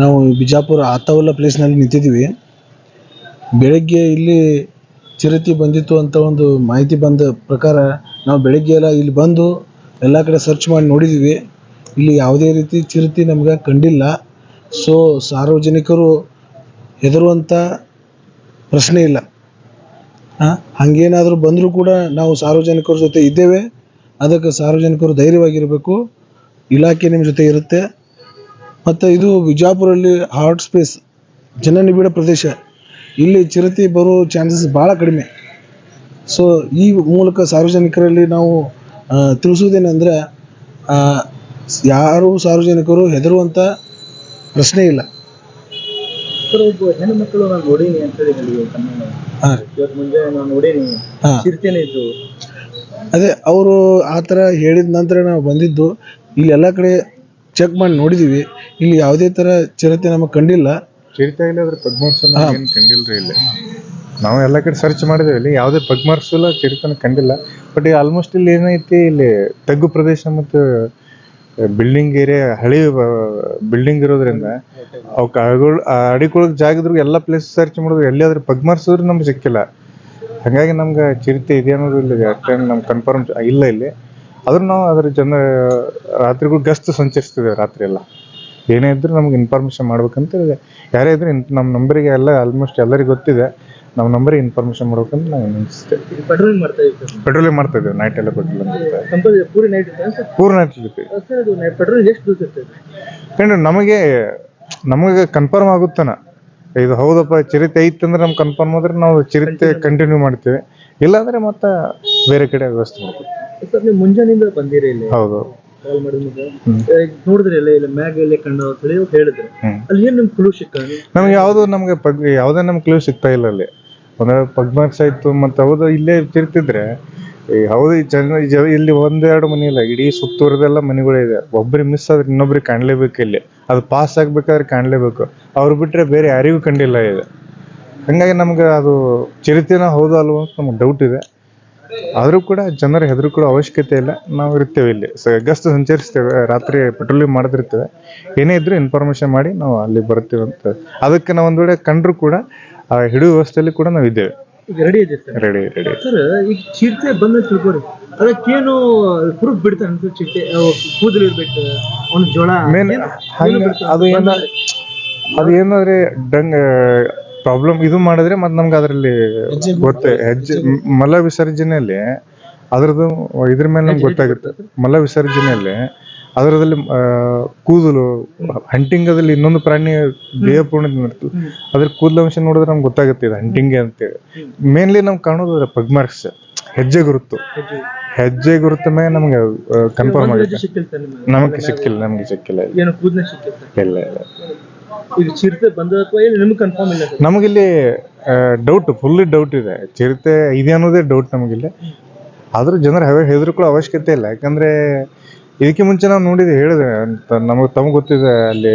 ನಾವು ಬಿಜಾಪುರ ಆತವಲ್ಲ ಪ್ಲೇಸ್ನಲ್ಲಿ ನಿಂತಿದ್ದೀವಿ. ಬೆಳಗ್ಗೆ ಇಲ್ಲಿ ಚಿರತೆ ಬಂದಿತ್ತು ಅಂತ ಒಂದು ಮಾಹಿತಿ ಬಂದ ಪ್ರಕಾರ ನಾವು ಬೆಳಗ್ಗೆ ಎಲ್ಲ ಇಲ್ಲಿ ಬಂದು ಎಲ್ಲ ಕಡೆ ಸರ್ಚ್ ಮಾಡಿ ನೋಡಿದ್ದೀವಿ. ಇಲ್ಲಿ ಯಾವುದೇ ರೀತಿ ಚಿರತೆ ನಮ್ಗೆ ಕಂಡಿಲ್ಲ. ಸೊ ಸಾರ್ವಜನಿಕರು ಹೆದರುವಂಥ ಪ್ರಶ್ನೆ ಇಲ್ಲ. ಹಾಗೇನಾದರೂ ಬಂದರೂ ಕೂಡ ನಾವು ಸಾರ್ವಜನಿಕರ ಜೊತೆ ಇದ್ದೇವೆ. ಅದಕ್ಕೆ ಸಾರ್ವಜನಿಕರು ಧೈರ್ಯವಾಗಿರಬೇಕು. ಇಲಾಖೆ ನಿಮ್ಮ ಜೊತೆ ಇರುತ್ತೆ. ಮತ್ತು ಇದು ಬಿಜಾಪುರಲ್ಲಿ ಹಾಟ್ ಸ್ಪೇಸ್ ಜನನಿಬಿಡ ಪ್ರದೇಶ. ಇಲ್ಲಿ ಚಿರತೆ ಬರೋ ಚಾನ್ಸಸ್ ಭಾಳ ಕಡಿಮೆ. ಸೊ ಈ ಮೂಲಕ ಸಾರ್ವಜನಿಕರಲ್ಲಿ ನಾವು ತಿಳಿಸೋದೇನೆಂದರೆ ಯಾರು ಸಾರ್ವಜನಿಕರು ಹೆದರುವಂಥ ಪ್ರಶ್ನೆ ಇಲ್ಲ. ಸರ್ ಒಬ್ಬ ಹೆಣ್ಣು ಮಕ್ಕಳು ನಾನು ನೋಡೀನಿ ಹೇಳಿದ್ರು ಹಾಂ ಇವತ್ತು ಮುಂಜಾನೆ ನಾನು ನೋಡೀನಿ ಹಾಂ. ಚಿರತೆನೇ ಇದ್ದು. ಅದೇ ಅವರು ಆ ಥರ ಹೇಳಿದ ನಂತರ ನಾವು ಬಂದಿದ್ದು ಇಲ್ಲಿ ಎಲ್ಲ ಕಡೆ ಚೆಕ್ ಮಾಡಿ ನೋಡಿದೀವಿ. ಇಲ್ಲಿ ಯಾವುದೇ ತರ ಚಿರತೆ ನಮಗೆ ಕಂಡಿಲ್ಲ. ಚಿರತೆ ಇಲ್ಲ ಅದ್ರ ಪಗ್ಮಾರ್ಸ್ ಏನು ಕಂಡಿಲ್ರಿ ಇಲ್ಲಿ? ನಾವು ಎಲ್ಲ ಕಡೆ ಸರ್ಚ್ ಮಾಡಿದೇವೆ. ಇಲ್ಲಿ ಯಾವುದೇ ಪಗ್ಮಾರ್ಸ್ ಚಿರತನ ಕಂಡಿಲ್ಲ. ಬಟ್ ಆಲ್ಮೋಸ್ಟ್ ಇಲ್ಲಿ ಏನೈತಿ ಇಲ್ಲಿ ತಗ್ಗು ಪ್ರದೇಶ ಮತ್ತು ಬಿಲ್ಡಿಂಗ್ ಏರಿಯಾ ಹಳಿ ಬಿಲ್ಡಿಂಗ್ ಇರೋದ್ರಿಂದ ಅವಕ್ಕೆ ಅಡಿಗಳು ಅಡಿಕೊಳಗೆ ಜಾಗದ್ರಿಗೆ ಎಲ್ಲ ಪ್ಲೇಸ್ ಸರ್ಚ್ ಮಾಡಿದ್ರು ಎಲ್ಲಿಯಾದ್ರೂ ಪಗ್ಮಾರ್ಸಿದ್ರು ನಮ್ಗೆ ಸಿಕ್ಕಿಲ್ಲ. ಹಾಗಾಗಿ ನಮ್ಗೆ ಚಿರತೆ ಇದೆ ಅನ್ನೋದು ಇಲ್ಲಿ ಅಷ್ಟೇನು ನಮ್ಗೆ ಕನ್ಫರ್ಮ್ ಇಲ್ಲ ಇಲ್ಲಿ. ಆದ್ರೂ ನಾವು ಅದ್ರ ಜನ ರಾತ್ರಿಗಳು ಗಸ್ತು ಸಂಚರಿಸ್ತಿದ್ದೇವೆ ರಾತ್ರಿ ಎಲ್ಲ. ಏನೇ ಇದ್ರೂ ನಮ್ಗೆ ಇನ್ಫಾರ್ಮೇಷನ್ ಮಾಡ್ಬೇಕಂತ ಯಾರೇ ಇದ್ರೂ ನಮ್ಮ ನಂಬರಿಗೆ ಎಲ್ಲ ಆಲ್ಮೋಸ್ಟ್ ಎಲ್ಲರಿಗೂ ಗೊತ್ತಿದೆ. ನಮ್ಮ ನಂಬರಿಗೆ ಇನ್ಫಾರ್ಮೇಷನ್ ಮಾಡ್ಬೇಕಂತ ನಾನು ಅನಿಸ್ತೇವೆ ಪೆಟ್ರೋಲಿಂಗ್ ಮಾಡ್ತಾ ಇದ್ದೀವಿ ಪೆಟ್ರೋಲಿಂಗ್ ಮಾಡ್ತಾ ಇದ್ದೇವೆ. ನೈಟ್ ಎಲ್ಲ ಪೆಟ್ರೋಲಿಂಗ್ ಕಂಪಲ್ಸರಿ ಪೂರಿ ನೈಟ್ ಇರುತ್ತೆ ಸರ್? ಪೆಟ್ರೋಲ್ ಎಷ್ಟು ದೂರ ಇರ್ತದೆ ನಮಗೆ ನಮಗೆ ಕನ್ಫರ್ಮ್ ಆಗುತ್ತಾನ. ಇದು ಹೌದಪ್ಪ ಚಿರತೆ ಐತೆ ಅಂದ್ರೆ ನಮ್ಗೆ ಕನ್ಫರ್ಮ್ ಆದ್ರೆ ನಾವು ಚಿರತೆ ಕಂಟಿನ್ಯೂ ಮಾಡ್ತೇವೆ. ಇಲ್ಲಾಂದ್ರೆ ಮತ್ತೆ ಬೇರೆ ಕಡೆ ವ್ಯವಸ್ಥೆ ಮಾಡ್ತೀವಿ. ಸರ್ ನೀವು ಮುಂಜಾನಿಂದ ಬಂದಿರಿ ಇಲ್ಲಿ. ಹೌದು. ಕಾಲ್ ಮಾಡಿದ ಹ್ಮ್. ನೋಡಿದ್ರಿ ಎಲ್ಲ ಇಲ್ಲ ಮ್ಯಾಗ ಎಲ್ಲ ಕಂಡು ಅಂತ ಹೇಳಿ ಹೇಳಿದ್ರು. ಅಲ್ಲಿ ಏನ್ ನಿಮ್ ಕ್ಲೂ ಸಿಕ್ಕ ನಮ್ಗೆ ಯಾವುದು ನಮ್ಗೆ ಪಗ್ ಯಾವುದೇ ನಮ್ಗೆ ಕ್ಲೂ ಸಿಗ್ತಾ ಇಲ್ಲ ಅಲ್ಲಿ. ಅಂದ್ರೆ ಪಗ್ ಮಾರ್ಕ್ಸ್ ಆಯ್ತು ಮತ್ತೆ ಹೌದು ಇಲ್ಲೇ ತಿರ್ತಿದ್ರೆ ಈ ಹೌದು ಈ ಜನ ಜನ ಇಲ್ಲಿ ಒಂದೆರಡು ಮನೆ ಇಲ್ಲ ಇಡೀ ಸುತ್ತೂರದೆಲ್ಲ ಮನೆಗಳು ಇದೆ. ಒಬ್ರಿಗೆ ಮಿಸ್ ಆದ್ರೆ ಇನ್ನೊಬ್ರಿಗೆ ಕಾಣ್ಲೇಬೇಕು ಇಲ್ಲಿ. ಅದು ಪಾಸ್ ಆಗ್ಬೇಕಾದ್ರೆ ಕಾಣ್ಲೇಬೇಕು. ಅವ್ರು ಬಿಟ್ರೆ ಬೇರೆ ಯಾರಿಗೂ ಕಂಡಿಲ್ಲ ಇದೆ. ಹಂಗಾಗಿ ನಮ್ಗೆ ಅದು ಚಿರತೆನ ಹೌದು ಅಲ್ವೋ ಅಂತ ನಮ್ಗೆ ಡೌಟ್ ಇದೆ. ಆದರೂ ಕೂಡ ಜನರ ಹೆದರು ಕೂಡ ಅವಶ್ಯಕತೆ ಇಲ್ಲ. ನಾವು ಇರ್ತೇವೆ ಇಲ್ಲಿ. ಸ ಗಸ್ತು ಸಂಚರಿಸ್ತೇವೆ. ರಾತ್ರಿ ಪೆಟ್ರೋಲಿಂಗ್ ಮಾಡದಿರ್ತೇವೆ. ಏನೇ ಇದ್ರೂ ಇನ್ಫಾರ್ಮೇಶನ್ ಮಾಡಿ ನಾವು ಅಲ್ಲಿ ಬರ್ತೀವಿ ಅಂತ. ಅದಕ್ಕೆ ನಾವು ಒಂದು ವೇಳೆ ಕಂಡ್ರು ಕೂಡ ಆ ಹಿಡಿಯುವ ವ್ಯವಸ್ಥೆಯಲ್ಲಿ ಕೂಡ ನಾವು ಇದ್ದೇವೆ. ರೆಡಿ ಇದೆ ಸರ್. ರೆಡಿ ರೆಡಿ ಸರ್ ಈಗ ಚಿರತೆ ಬಂದ ತಿಳ್ಕೊರಿ ಅದಕ್ಕೇನು ಪ್ರೂಫ್ ಬಿಡ್ತಾನೆ ಅಂತ ಚಿರತೆ. ಕೂದಲು ಇರ್ಬೇಕು ಅವ್ನ ಜೋಳ ಮೇನ್? ಅದು ಏನ ಅದು ಏನಾದ್ರೆ ಡಂಗ್ ಪ್ರಾಬ್ಲಮ್ ಇದು ಮಾಡಿದ್ರೆ ಮತ್ತೆ ನಮ್ಗೆ ಅದರಲ್ಲಿ ಗೊತ್ತೇ ಹೆಜ್ಜೆ ಮಲ ವಿಸರ್ಜನೆಯಲ್ಲಿ ಅದ್ರದ್ದು ಇದ್ರ ಮೇಲೆ ನಮ್ಗೆ ಗೊತ್ತಾಗುತ್ತೆ. ಮಲ ವಿಸರ್ಜನೆಯಲ್ಲಿ ಅದರದಲ್ಲಿ ಕೂದಲು ಹಂಟಿಂಗ್ ಅದಲ್ಲಿ ಇನ್ನೊಂದು ಪ್ರಾಣಿ ದೇಹ ಪೂರ್ಣ ಇರ್ತದೆ. ಅದ್ರ ಕೂದಲ ಅಂಶ ನೋಡಿದ್ರೆ ನಮ್ಗೆ ಗೊತ್ತಾಗುತ್ತೆ ಇದು ಹಂಟಿಂಗ್ ಅಂತೇಳಿ. ಮೇನ್ಲಿ ನಮ್ಗೆ ಕಾಣೋದು ಪಗ್ ಮಾರ್ಕ್ಸ್ ಹೆಜ್ಜೆ ಗುರುತು. ಹೆಜ್ಜೆ. ಗುರುತು ಮೇಲೆ ನಮ್ಗೆ ಕನ್ಫರ್ಮ್ ಆಗುತ್ತೆ. ನಮಗೆ? ಸಿಕ್ಕಿಲ್ಲ ನಮ್ಗೆ ಸಿಕ್ಕಿಲ್ಲ. ಇಲ್ಲ ಇಲ್ಲ. ಈಗ ಚಿರತೆ ಕನ್ಫರ್ಮ್ ಇಲ್ಲ ನಮಗಿಲ್ಲಿ ಡೌಟ್ ಫುಲ್ ಡೌಟ್ ಇದೆ. ಚಿರತೆ ಇದೆ ಅನ್ನೋದೇ ಡೌಟ್ ನಮಗಿಲ್ಲಿ. ಆದ್ರೂ ಜನರು ಹವೆ ಹೆದರ್ಕೊಳ್ಳೋ ಅವಶ್ಯಕತೆ ಇಲ್ಲ. ಯಾಕಂದ್ರೆ, ಇದಕ್ಕೆ ಮುಂಚೆ ನಾವು ನೋಡಿದ್ವಿ ಹೇಳಿದೆ ಅಂತ ನಮಗೆ, ತಮಗೆ ಗೊತ್ತಿದೆ ಅಲ್ಲಿ